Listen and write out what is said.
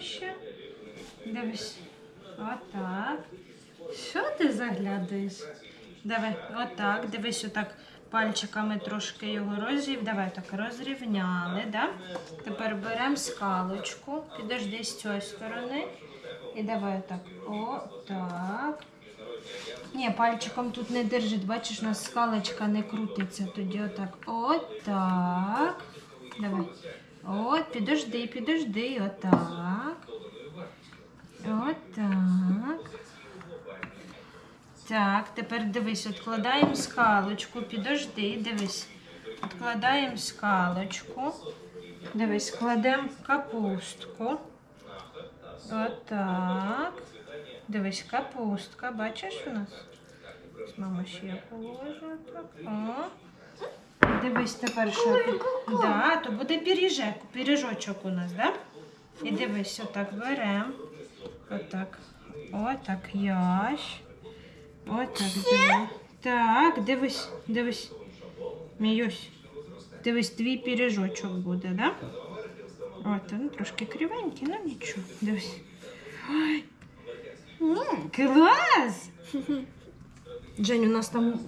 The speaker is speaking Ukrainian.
ще. Дивись. Отак. Що ти заглядаєш? Давай, отак. Дивись, отак пальчиками трошки його розрів. Давай так розрівняли, да? Тепер беремо скалочку, підожди з цієї сторони. І давай отак. Отак. Ні, пальчиком тут не держить, бачиш, у нас скалочка не крутиться. Тоді отак. Отак. Підожди, підожди, отак. Отак. Так, тепер дивись, відкладаємо скалочку, підожди, дивись. Відкладаємо скалочку. Дивись, кладемо капустку. Отак. Дивись, капустка, бачиш у нас? Мама ще положу. Так. О. Дивись тепер, що тут. Да, то буде пиріжек, пиріжочок у нас, да? І дивись, отак беремо. Отак. Отак ящ. Отак диви. Так, дивись, дивись. Міюсь. Дивись, твій пиріжочок буде, да? От, він трошки кривенький, ну нічого. Дивись. Ой. М, клас! Жень, у нас там